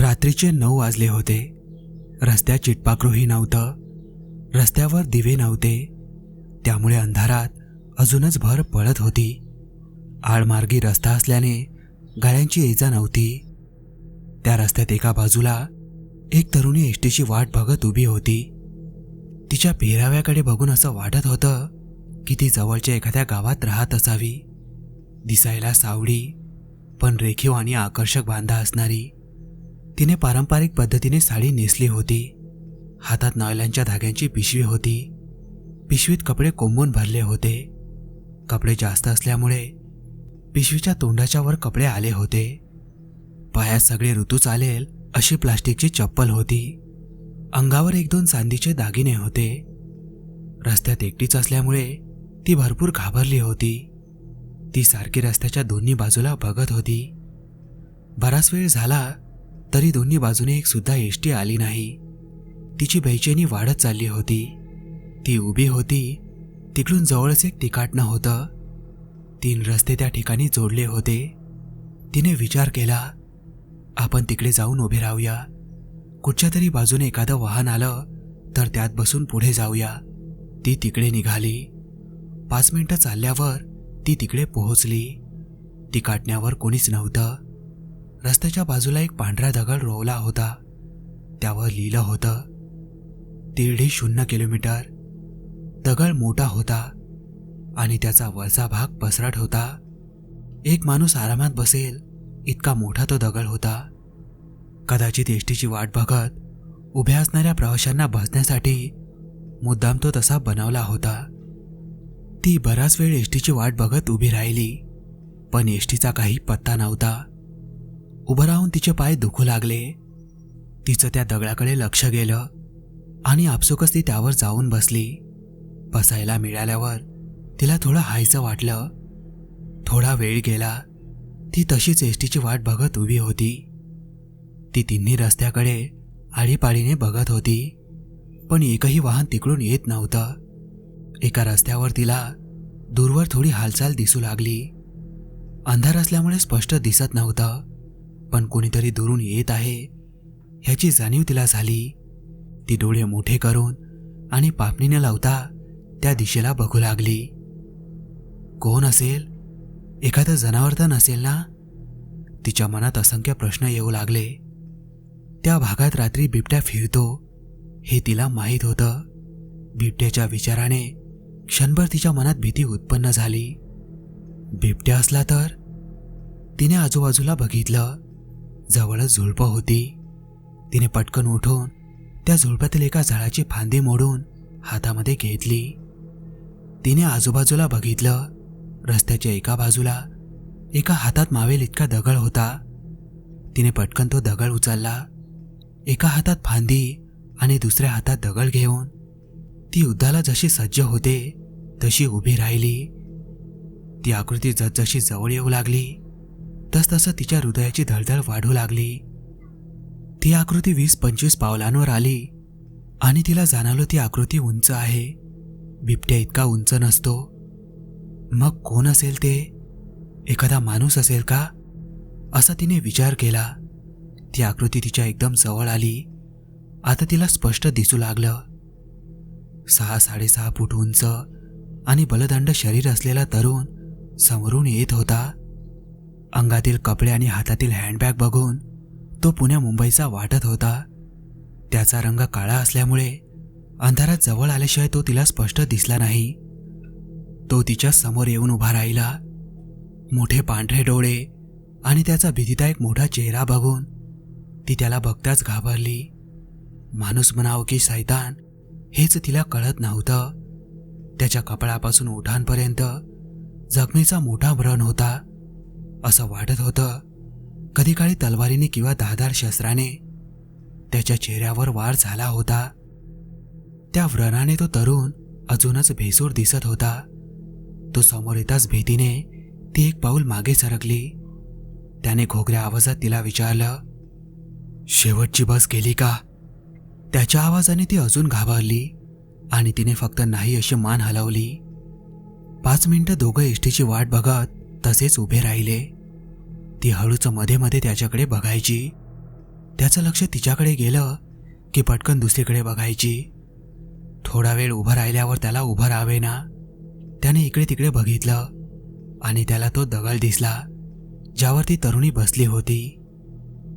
रात्रीचे नऊ वाजले होते. रस्त्यात चिटपाखरूही नव्हतं. रस्त्यावर दिवे नव्हते. त्यामुळे अंधारात अजूनच भर पळत होती. आडमार्गी रस्ता असल्याने गाड्यांची ये जा नव्हती. त्या रस्त्यात एका बाजूला एक तरुणी एसटीची वाट बघत उभी होती. तिच्या पेहराव्याकडे बघून असं वाटत होतं की ती जवळच्या एखाद्या गावात राहत असावी. दिसायला सावडी पण रेखीव आणि आकर्षक बांधा असणारी. तिने पारंपरिक पद्धतीने साडी नेसली होती. हातात नॉयलांच्या धाग्यांची पिशवी होती. पिशवीत कपडे कोंबून भरले होते. कपडे जास्त असल्यामुळे पिशवीच्या तोंडाच्या वर कपडे आले होते. पायात सगळे ऋतू चालेल अशी प्लास्टिकची चप्पल होती. अंगावर एक दोन चांदीचे दागिने होते. रस्त्यात एकटीच असल्यामुळे ती भरपूर घाबरली होती. ती सारखी रस्त्याच्या दोन्ही बाजूला बघत होती. बराच वेळ झाला तरी दोन्ही बाजूने एक सुद्धा एष्टी आली नाही. तिची बेचैनी वाढत चालली होती. ती उभी होती. तिकडून जवळच एक तिकाटणं होतं. तीन रस्ते त्या ठिकाणी जोडले होते. तिने विचार केला आपण तिकडे जाऊन उभे राहूया. कुठच्या तरी बाजूने एखादं वाहन आलं तर त्यात बसून पुढे जाऊया. ती तिकडे निघाली. पाच मिनटं चालल्यावर ती तिकडे पोहोचली. ती काटण्यावर कोणीच नव्हतं. रस्त्याच्या बाजूला एक पांढरा दगड रोवला होता. त्यावर लिहिलं होतं तिरडी शून्य किलोमीटर. दगड मोठा होता आणि त्याचा वरचा भाग पसरट होता. एक माणूस आरामात बसेल इतका मोठा तो दगड होता. कदाचित एसटीची वाट बघत उभ्या असणाऱ्या प्रवाशांना बसण्यासाठी मुद्दाम तो तसा बनवला होता. ती बराच वेळ एसटीची वाट बघत उभी राहिली पण एसटीचा काही पत्ता नव्हता. उभं राहून तिचे पाय दुखू लागले. तिचं त्या दगडाकडे लक्ष गेलं आणि आपसुकच ती त्यावर जाऊन बसली. बसायला मिळाल्यावर तिला थोडं हायचं वाटलं. थोडा वेळ गेला ती तशीच एसटीची वाट बघत उभी होती. ती तिन्ही रस्त्याकडे आळीपाळीने बघत होती. पण एकही वाहन तिकडून येत नव्हतं. एका रस्त्यावर तिला दूरवर थोडी हालचाल दिसू लागली. अंधार असल्यामुळे स्पष्ट दिसत नव्हतं. पण कोणीतरी दुरून येत आहे ह्याची जाणीव तिला झाली. ती डोळे मोठे करून आणि पापणीने लावता त्या दिशेला बघू लागली. कोण असेल? एखादं जनावर तर नसेल ना? तिच्या मनात असंख्य प्रश्न येऊ लागले. त्या भागात रात्री बिबट्या फिरतो हे तिला माहीत होतं. बिबट्याच्या विचाराने क्षणभर तिच्या मनात भीती उत्पन्न झाली. बिबट्या असला तर? तिने आजूबाजूला बघितलं. जवळच झुळपं होती. तिने पटकन उठून त्या झुळपातील एका झाडाची फांदी मोडून हातामध्ये घेतली. तिने आजूबाजूला बघितलं. रस्त्याच्या एका बाजूला एका हातात मावेल इतका दगड होता. तिने पटकन तो दगड उचलला. एका हातात फांदी आणि दुसऱ्या हातात दगड घेऊन ती युद्धाला जशी सज्ज होते तशी उभी राहिली. ती आकृती जसजशी जवळ येऊ लागली तसतसं तिच्या हृदयाची धडधड वाढू लागली. ती आकृती वीस पंचवीस पावलांवर आली आणि तिला जाणवलं ती आकृती उंच आहे. बिबट्या इतका उंच नसतो. मग कोण असेल ते? एखादा माणूस असेल का? असा तिने विचार केला. ती आकृती तिच्या एकदम जवळ आली. आता तिला स्पष्ट दिसू लागलं. सहा साडेसहा फूट उंच आणि बलदंड शरीर असलेला तरुण समोरून येत होता. अंगातील कपडे आणि हातातील हँडबॅग बघून तो पुण्या मुंबईचा वाटत होता. त्याचा रंग काळा असल्यामुळे अंधारात जवळ आल्याशिवाय तो तिला स्पष्ट दिसला नाही. तो तिच्या समोर येऊन उभा राहिला. मोठे पांढरे डोळे आणि त्याचा भीतीदायक मोठा चेहरा बघून ती त्याला बघताच घाबरली. माणूस म्हणावं की सैतान हेच तिला कळत नव्हतं. त्याच्या कपाळापासून ओठांपर्यंत जखमेचा मोठा व्रण होता. असं वाटत होतं कधी काळी तलवारीने किंवा दहादार शस्त्राने त्याच्या चेहऱ्यावर वार झाला होता. त्या व्रणाने तो तरुण अजूनच भेसूर दिसत होता. तो समोर येताच भीतीने ती एक पाऊल मागे सरकली. त्याने घोगऱ्या आवाजात तिला विचारलं शेवटची बस गेली का? त्याच्या आवाजाने ती अजून घाबरली आणि तिने फक्त नाही अशी मान हलवली. पाच मिनिटं दोघं इष्टीची वाट बघत तसेच उभे राहिले. ती हळूच मध्ये मध्ये त्याच्याकडे बघायची. त्याचं लक्ष तिच्याकडे गेलं की पटकन दुसरीकडे बघायची. थोडा वेळ उभं राहिल्यावर त्याला उभं राहावे ना. त्याने इकडे तिकडे बघितलं आणि त्याला तो दगड दिसला ज्यावर ती तरुणी बसली होती.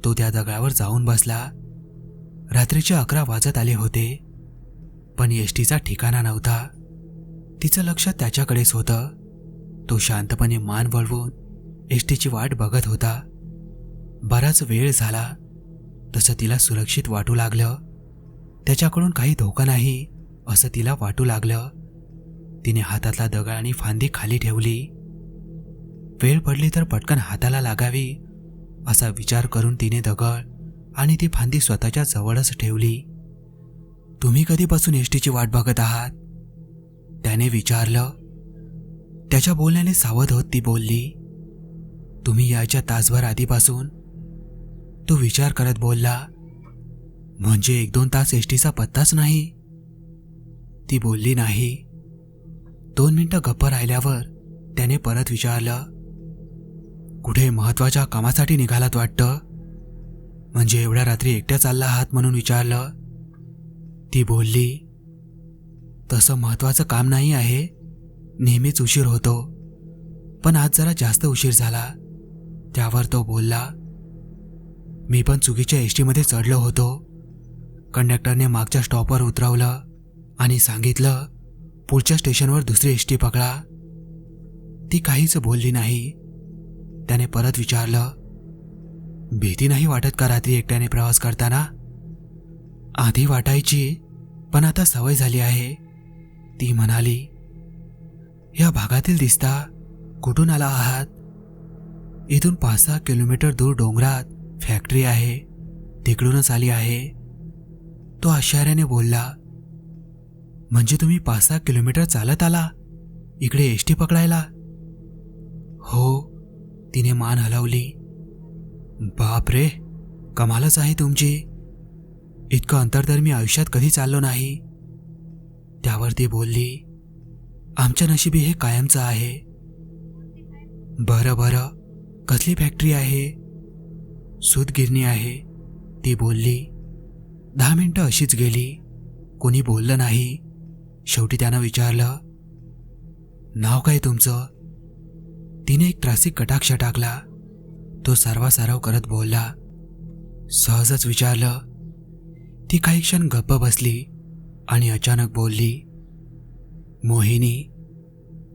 तो त्या दगडावर जाऊन बसला. रात्रीचे अकरा वाजत आले होते पण एसटीचा ठिकाणा नव्हता. तिचं लक्ष त्याच्याकडेच होतं. तो शांतपणे मान वळवून एसटीची वाट बघत होता. बराच वेळ झाला. तसं तिला सुरक्षित वाटू लागलं. त्याच्याकडून काही धोका नाही असं तिला वाटू लागलं. तिने हातातला दगड आणि फांदी खाली ठेवली. वेळ पडली तर पटकन हाताला लागावी असा विचार करून तिने दगड आणि ती फांदी स्वतःच्या जवळच ठेवली. तुम्ही कधीपासून एसटीची वाट बघत आहात? त्याने विचारलं. त्याच्या बोलण्याने सावध होत ती बोलली. तुम्ही यायच्या तासभर आधीपासून? तो विचार करत बोलला. म्हणजे एक दोन तास एसटीचा पत्ताच नाही? ती बोलली नाही. दोन मिनटं गप्प राहिल्यावर त्याने परत विचारलं कुठे महत्त्वाच्या कामासाठी निघालात वाटतं? म्हणजे एवढ्या रात्री एकट्या चालला आहात म्हणून विचारलं. ती बोलली तसं महत्वाचं काम नाही आहे. नेहमीच उशीर होतो. पण आज जरा जास्त उशीर झाला. त्यावर तो बोलला मी पण चुकीच्या एस टीमध्ये चढलो होतो. कंडक्टरने मागच्या स्टॉपवर उतरवलं आणि सांगितलं पुढच्या स्टेशनवर दुसरी एस टी पकडा. ती काहीच बोलली नाही. त्याने परत विचारलं भीती नाही वाटत का रात्री एकट्याने प्रवास करताना? आधी वाटायची पण आता सवय झाली आहे. ती म्हणाली या भागातील दिसता कुठून आला आहात? इथून पाच सहा किलोमीटर दूर डोंगरात फॅक्टरी आहे तिकडूनच आली आहे. तो आश्चर्याने बोलला म्हणजे तुम्ही पाच सहा किलोमीटर चालत आला? इकडे एस टी पकडायला? हो तिने मान हलवली. बाप रे कमालच आहे तुमची. इतकं अंतर तर मी आयुष्यात कधी चाललो नाही. त्यावर ती बोलली आमच्या नशिबी हे कायमचं आहे. बरं बरं कसली फॅक्टरी आहे? सूतगिरणी आहे ती बोलली. दहा मिनटं अशीच गेली. कोणी बोललं नाही. शेवटी त्यानं विचारलं नाव काय तुमचं? तिने एक त्रासिक कटाक्ष टाकला. तो सर्वासारव करत बोलला. सहजच विचारलं. ती काही क्षण गप्प बसली आणि अचानक बोलली मोहिनी.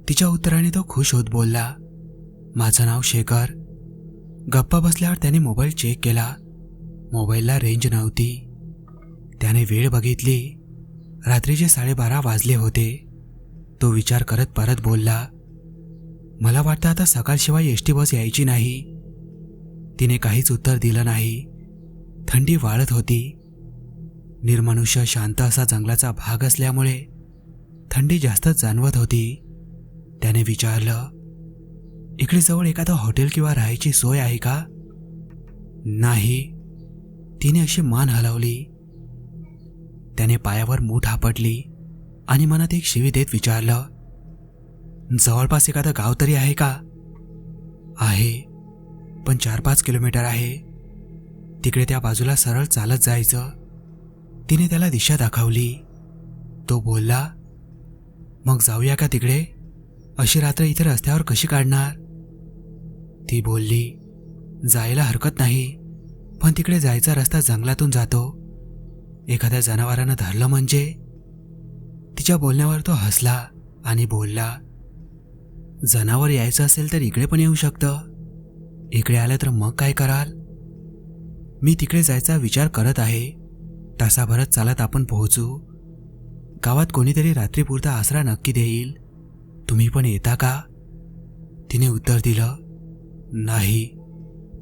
तिच्या उत्तराने तो खुश होत बोलला माझं नाव शेखर. गप्पा बसल्यावर त्याने मोबाईल चेक केला. मोबाईलला रेंज नव्हती. त्याने वेळ बघितली. रात्रीचे साडेबारा वाजले होते तो विचार करत परत बोलला मला वाटतं आता सकाळशिवाय एस टी बस यायची नाही. तिने काहीच उत्तर दिलं नाही. थंडी वाढत होती. निर्मनुष्य शांत असा जंगलाचा भाग असल्यामुळे थंडी जास्तच जाणवत होती. त्याने विचारलं इकडे जवळ एखादं हॉटेल किंवा राहायची सोय आहे का? नाही. तिने अशी मान हलवली. त्याने पायावर मूठ आपटली आणि मनात एक शिवी देत विचारलं जवळपास एखादं गाव तरी आहे का? आहे पण चार पाच किलोमीटर आहे. तिकडे त्या बाजूला सरळ चालत जायचं. तिने त्याला दिशा दाखवली. तो बोलला मग जाऊया का तिकडे? अशी रात्र इथे रस्त्यावर कशी काढणार? ती बोलली जायला हरकत नाही पण तिकडे जायचा रस्ता जंगलातून जातो. एखाद्या जनावरानं धरलं म्हणजे? तिच्या बोलण्यावर तो हसला आणि बोलला जनावर यायचं असेल तर इकडे पण येऊ शकतं. इकडे आलं तर मग काय कराल? मी तिकडे जायचा विचार करत आहे. तासाभरात चालत आपण पोहोचू. गावात कोणीतरी रात्रीपुरता आसरा नक्की देईल. तुम्ही पण येता का? तिने उत्तर दिलं नाही.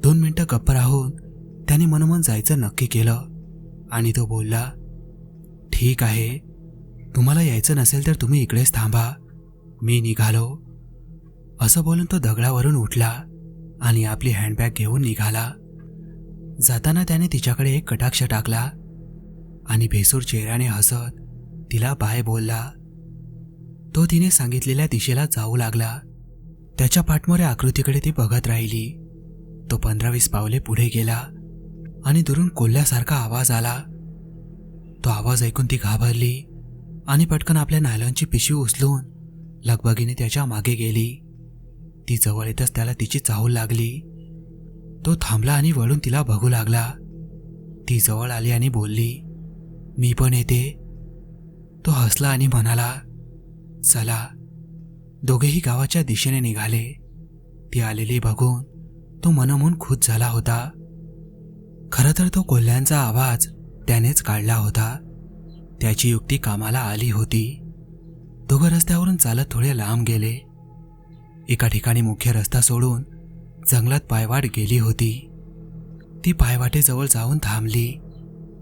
दोन मिनटं गप्प राहून त्याने मनोमन जायचं नक्की केलं. आणि तो बोलला ठीक आहे. तुम्हाला यायचं नसेल तर तुम्ही इकडेच थांबा. मी निघालो. असं बोलून तो दगडावरून उठला आणि आपली हँडबॅग घेऊन निघाला. जाताना त्याने तिच्याकडे एक कटाक्ष टाकला आणि भेसूर चेहऱ्याने हसत तिला बाय बोलला. तो तिने सांगितलेल्या दिशेला जाऊ लागला. त्याच्या पाठमोऱ्या आकृतीकडे ती बघत राहिली. तो पंधरा वीस पावले पुढे गेला. आणि दुरून कोल्ह्यासारखा आवाज आला. तो आवाज ऐकून ती घाबरली आणि पटकन आपल्या नायलॉनची पिशवी उचलून लगबगीने त्याच्यामागे गेली. ती जवळ येतच त्याला तिची चाहूल लागली. तो थांबला आणि वळून तिला बघू लागला. ती जवळ आली आणि बोलली मी पण येते. तो हसला आणि म्हणाला चला. दोघेही गावाच्या दिशेने निघाले. ती आलेली बघून तो मनमून खुश झाला होता. खरं तर तो कोल्ह्यांचा आवाज त्यानेच काढला होता. त्याची युक्ती कामाला आली होती. दोघं रस्त्यावरून चालत थोडे लांब गेले. एका ठिकाणी मुख्य रस्ता सोडून जंगलात पायवाट गेली होती. ती पायवाटेजवळ जाऊन थांबली.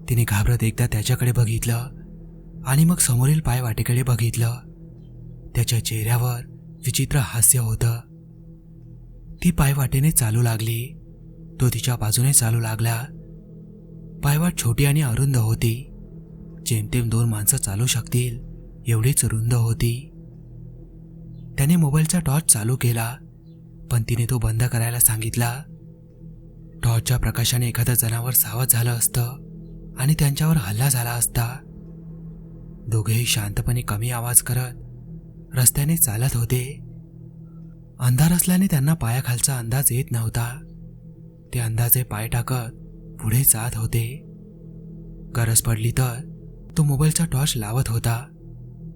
तिने घाबरत एकदा त्याच्याकडे बघितलं आणि मग समोरील पायवाटेकडे बघितलं. त्याच्या चेहऱ्यावर विचित्र हास्य होतं. ती पायवाटेने चालू लागली. तो तिच्या बाजूने चालू लागला. पायवाट छोटी आणि अरुंद होती. जेमतेम दोन माणसं चालू शकतील एवढीच रुंद होती. त्याने मोबाईलचा टॉर्च चालू केला पण तिने तो बंद करायला सांगितला. टॉर्चच्या प्रकाशाने एखादं जनावर सावध झालं असतं आणि त्यांच्यावर हल्ला झाला असता. दोघेही शांतपणे कमी आवाज करत रस्त्याने चालत होते. अंधार असल्याने त्यांना पायाखालचा अंदाज येत नव्हता. ते अंदाजे पाय टाकत पुढे जात होते. गरज पडली तर तो मोबाईलचा टॉर्च लावत होता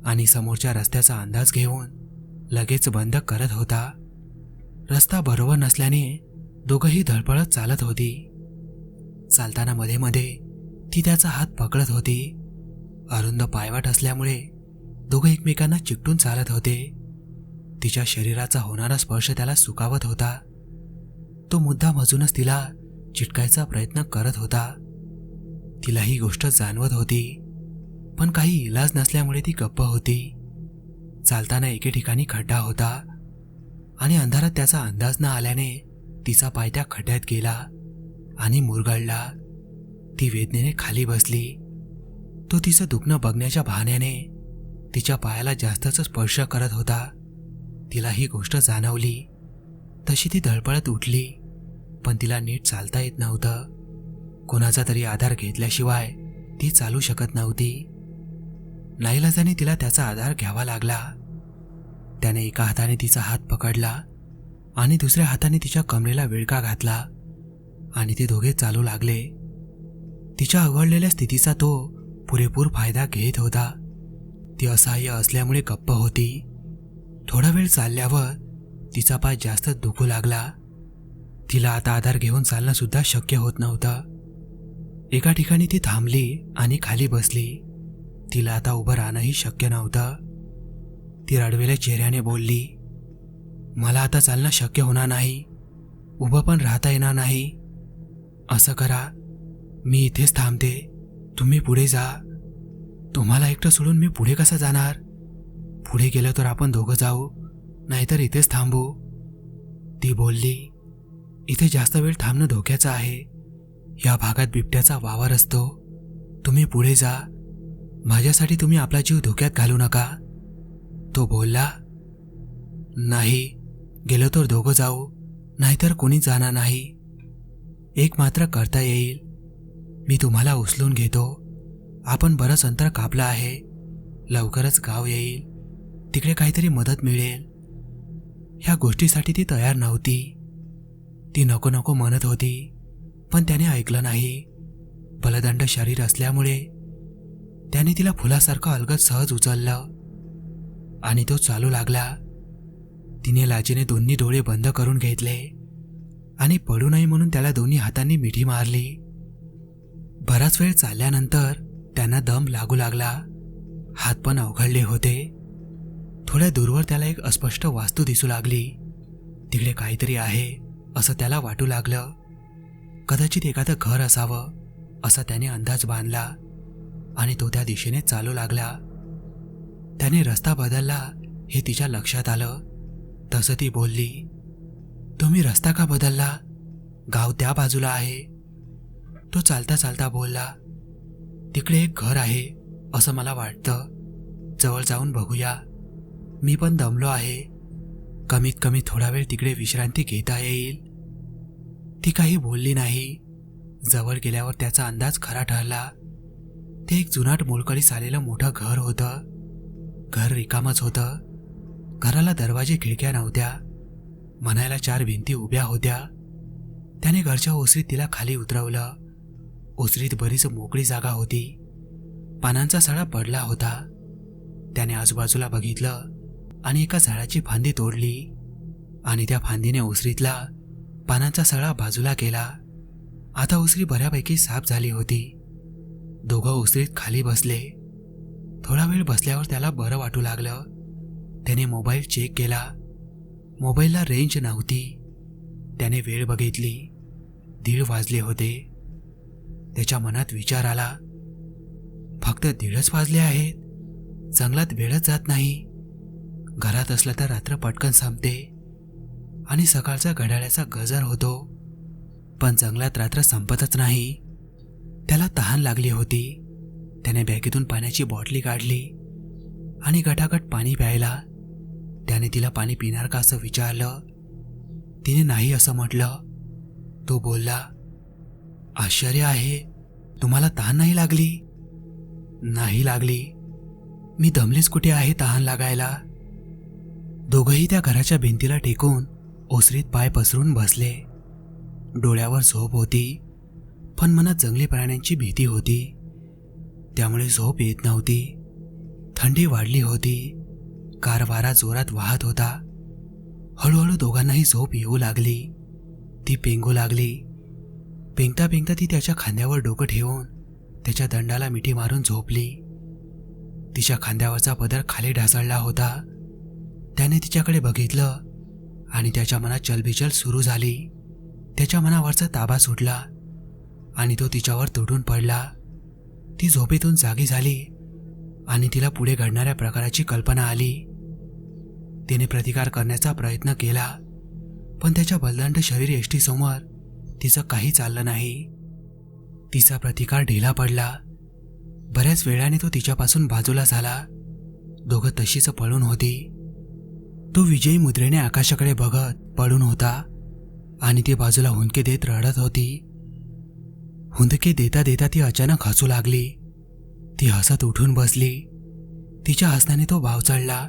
आणि समोरच्या रस्त्याचा अंदाज घेऊन लगेच बंद करत होता. रस्ता बरोबर नसल्याने दोघंही धडपडत चालत होती. चालताना मध्ये मध्ये ती त्याचा हात पकडत होती. अरुंद पायवाट असल्यामुळे दोघं एकमेकांना चिकटून चालत होते. तिच्या शरीराचा होणारा स्पर्श त्याला सुकावत होता. तो मुद्दा मजूनच तिला चिटकायचा प्रयत्न करत होता. तिला ही गोष्ट जाणवत होती पण काही इलाज नसल्यामुळे ती गप्प होती. चालताना एके ठिकाणी खड्डा होता आणि अंधारात त्याचा अंदाज न आल्याने तिचा पाय त्या खड्ड्यात गेला आणि मुरगळला. ती वेदनेने खाली बसली. तो तिचं दुखणं बघण्याच्या बहाण्याने तिच्या पायाला जास्तच स्पर्श करत होता. तिला ही गोष्ट जाणवली. तशी ती धडपडत उठली. पण तिला नीट चालता येत नव्हतं. कोणाचा तरी आधार घेतल्याशिवाय ती चालू शकत नव्हती. नाईलाजाने तिला त्याचा आधार घ्यावा लागला. त्याने एका हाताने तिचा हात पकडला आणि दुसऱ्या हाताने तिच्या कमरेला विळका घातला आणि ते दोघे चालू लागले. तिच्या अवघडलेल्या स्थितीचा तो पुरेपूर फायदा घेत होता. ती असहाय्य असल्यामुळे गप्प होती. थोडा वेळ चालल्यावर तिचा पाय जास्त दुखू लागला. तिला आता आधार घेऊन चालणं सुद्धा शक्य होत नव्हतं. एका ठिकाणी ती थांबली आणि खाली बसली. तिला आता उभं राहणंही शक्य नव्हतं. ती रडवेल्या चेहऱ्याने बोलली मला आता चालणं शक्य होणार नाही. उभं पण राहता येणार नाही. असं करा. मी इथेच थांबते. तुम्ही पुढे जा. तुम्हाला एकटं सोडून मी पुढे कसं जाणार? पुढे गेलं तर आपण दोघं जाऊ. नाहीतर इथेच थांबू. ती बोलली इथे जास्त वेळ थांबणं धोक्याचं आहे. या भागात बिबट्याचा वावर असतो. तुम्ही पुढे जा. माझ्यासाठी तुम्ही आपला जीव धोक्यात घालू नका. तो बोलला नाही गेलो तर दोघं जाऊ नाहीतर कोणी जाणार नाही. एक मात्र करता येईल. मी तुम्हाला उचलून घेतो. आपण बरंच अंतर कापलं आहे. लवकरच गाव येईल. तिकडे काहीतरी मदत मिळेल. ह्या गोष्टीसाठी ती तयार नव्हती. ती नको नको म्हणत होती. पण त्याने ऐकलं नाही. बलदंड शरीर असल्यामुळे त्याने तिला फुलासारखं अलगद सहज उचललं. आणि तो चालू लागला. तिने लाजेने दोन्ही डोळे बंद करून घेतले. आणि पडू नये म्हणून त्याला दोन्ही हातांनी मिठी मारली. बराच वेळ चालल्यानंतर त्यांना दम लागू लागला. हात पण अवघडले होते. थोड्या दूरवर त्याला एक अस्पष्ट वास्तू दिसू लागली. तिकडे काहीतरी आहे. असं त्याला वाटू लागलं. कदाचित एखादं घर असावं असा त्याने अंदाज बांधला आणि तो त्या दिशेने चालू लागला. त्याने रस्ता बदलला हे तिच्या लक्षात आलं. तसं ती बोलली तुम्ही रस्ता का बदलला? गाव त्या बाजूला आहे. तो चालता चालता बोलला तिकडे एक घर आहे असं मला वाटतं. जवळ जाऊन बघूया. मी पण दमलो आहे. कमीत कमी थोडा वेळ तिकडे विश्रांती घेता येईल. ती काही बोलली नाही. जवळ गेल्यावर त्याचा अंदाज खरा ठरला. ते एक जुनाट मोलकडीस आलेलं मोठं घर होतं. घर रिकामच होतं. घराला दरवाजे खिडक्या नव्हत्या. म्हणायला चार भिंती उभ्या होत्या. त्याने घरच्या ओसरीत तिला खाली उतरवलं. ओसरीत बरीच मोकळी जागा होती. पानांचा सडा पडला होता. त्याने आजूबाजूला बघितलं आणि एका झाडाची फांदी तोडली आणि त्या फांदीने ओसरीतला पानांचा सळा बाजूला केला आता उसरी बऱ्यापैकी साफ झाली होती. दोघं उसरीत खाली बसले. थोडा वेळ बसल्यावर त्याला बरं वाटू लागलं. त्याने मोबाईल चेक केला. मोबाईलला रेंज नव्हती. त्याने वेळ बघितली. दीड वाजले होते. त्याच्या मनात विचार आला. फक्त दीडच वाजले आहेत. जंगलात वेळच जात नाही. घरात असलं तर रात्र पटकन संपते. आणि सकाळचा घड्याळ्याचा गजर होतो. पण जंगलात रात्र संपतच नाही. त्याला तहान लागली होती. त्याने बॅगेतून पाण्याची बॉटली काढली आणि गटागट पाणी प्यायला. त्याने तिला पाणी पिणार का असं विचारलं. तिने नाही असं म्हटलं. तो बोलला आश्चर्य आहे. तुम्हाला तहान नाही लागली? नाही लागली. मी दमलेच कुठे आहे तहान लागायला? दोघंही त्या घराच्या भिंतीला टेकून ओसरीत पाय पसरून बसले. डोळ्यावर झोप होती पण मनात जंगली प्राण्यांची भीती होती. त्यामुळे झोप येत नव्हती. थंडी वाढली होती. कार वारा जोरात वाहत होता. हळूहळू दोघांनाही झोप येऊ लागली. ती पेंगू लागली. पेंगता पेंगता ती त्याच्या खांद्यावर डोकं ठेवून त्याच्या दंडाला मिठी मारून झोपली. तिच्या खांद्यावरचा पदर खाली ढासळला होता. त्याने तिच्याकडे बघितलं. आणि त्याच्या मनात चलबिचल सुरू झाली. त्याच्या मनावरचा ताबा सुटला आणि तो तिच्यावर तुटून पडला. ती झोपेतून जागी झाली आणि तिला पुढे घडणाऱ्या प्रकाराची कल्पना आली. तिने प्रतिकार करण्याचा प्रयत्न केला पण त्याच्या बलदंड शरीर एष्टीसमोर तिचं काही चाललं नाही. तिचा प्रतिकार ढिला पडला. बऱ्याच वेळाने तो तिच्यापासून बाजूला झाला. दोघं तशीच पळून होती. तो विजयी मुद्रेने आकाशाकडे बघत पळून होता आणि ती बाजूला हुंदके देत रडत होती. हुंदके देता देता ती अचानक हसू लागली. ती हसत उठून बसली. तिच्या हसण्याने तो भाव चढला.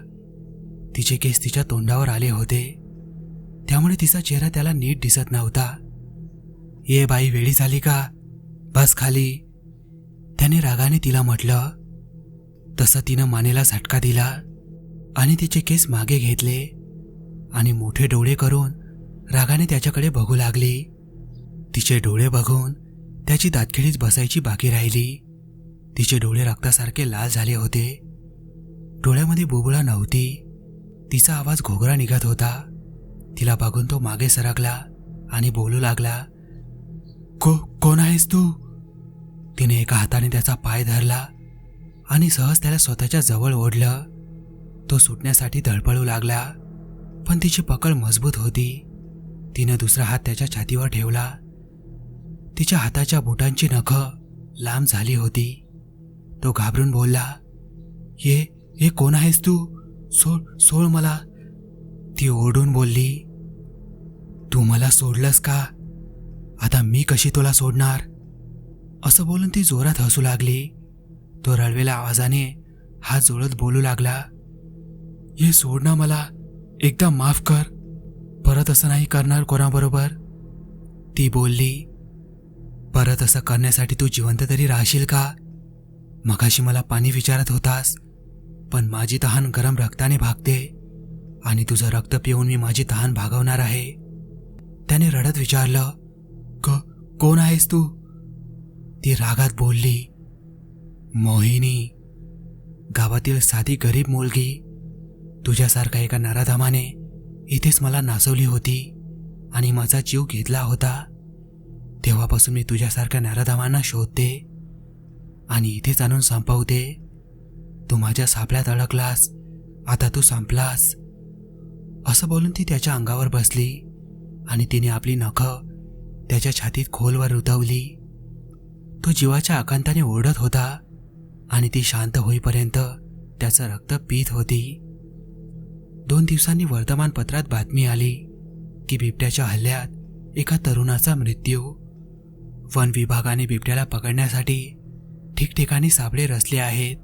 तिचे केस तिच्या तोंडावर आले होते. त्यामुळे तिचा चेहरा त्याला नीट दिसत नव्हता. ये बाई वेळी झाली का? बस खाली. त्याने रागाने तिला म्हटलं. तसं तिनं मानेला झटका दिला. आणि तिचे केस मागे घेतले आणि मोठे डोळे करून रागाने त्याच्याकडे बघू लागली. तिचे डोळे बघून त्याची दातखिळीच बसायची बाकी राहिली. तिचे डोळे रक्तासारखे लाल झाले होते. डोळ्यामध्ये बुबुळा नव्हती. तिचा आवाज घोगरा निघत होता. तिला बघून तो मागे सरकला आणि बोलू लागला को कोण आहेस तू? तिने एका हाताने त्याचा पाय धरला आणि सहज त्याला स्वतःच्या जवळ ओढलं. तो सुटण्यासाठी धडपडू लागला पण तिची पकड मजबूत होती. तिनं दुसरा हात त्याच्या छातीवर ठेवला. तिच्या हाताच्या बोटांची नखं लांब झाली होती. तो घाबरून बोलला ये हे कोण आहेस तू? सोड सोड मला. ती ओरडून बोलली तू मला सोडलंस का? आता मी कशी तुला सोडणार? असं बोलून ती जोरात हसू लागली. तो रडवेल्या आवाजाने हात जोडत बोलू लागला. हे सोड ना मला एकदा माफ कर. परत असं नाही करणार कोणाबरोबर. ती बोलली परत असं करण्यासाठी तू जिवंत तरी राहशील का? मगाशी मला पाणी विचारत होतास पण माझी तहान गरम रक्ताने भागते आणि तुझं रक्त पिऊन मी माझी तहान भागवणार आहे. त्याने रडत विचारलं क कोण आहेस तू? ती रागात बोलली मोहिनी. गावातील साधी गरीब मुलगी तुझ्यासारखा एका नराधामाने इथेच मला नाचवली होती आणि माझा जीव घेतला होता. तेव्हापासून मी तुझ्यासारख्या नराधामांना शोधते आणि इथेच आणून संपवते. तू माझ्या सापळ्यात अडकलास आता तू संपलास. असं बोलून ती त्याच्या अंगावर बसली आणि तिने आपली नखं त्याच्या छातीत खोलवर रुतवली तो जीवाच्या आकांताने ओरडत होता आणि ती शांत होईपर्यंत त्याचं रक्त पीत होती. दोन दिवसांनी वर्तमानपत्रात बातमी आली की बिबट्याच्या हल्ल्यात एका तरुणाचा मृत्यू. वन विभागाने बिबट्याला पकडण्यासाठी ठिकठिकाणी सापळे रचले आहेत.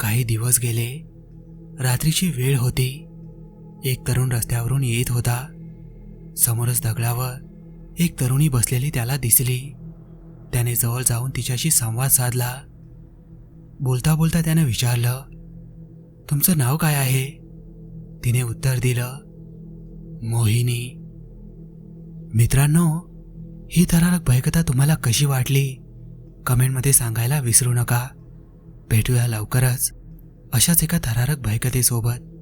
काही दिवस गेले. रात्रीची वेळ होती. एक तरुण रस्त्यावरून येत होता. समोरच दगडावर एक तरुणी बसलेली त्याला दिसली. त्याने जवळ जाऊन तिच्याशी संवाद साधला. बोलता बोलता त्याने विचारलं तुमचं नाव काय आहे? तिने उत्तर दिलं मोहिनी मित्रांनो ही थरारक भयकथा तुम्हाला कशी वाटली? कमेंटमध्ये सांगायला विसरू नका. भेटूया लवकरच अशाच एका थरारक भयकथेसोबत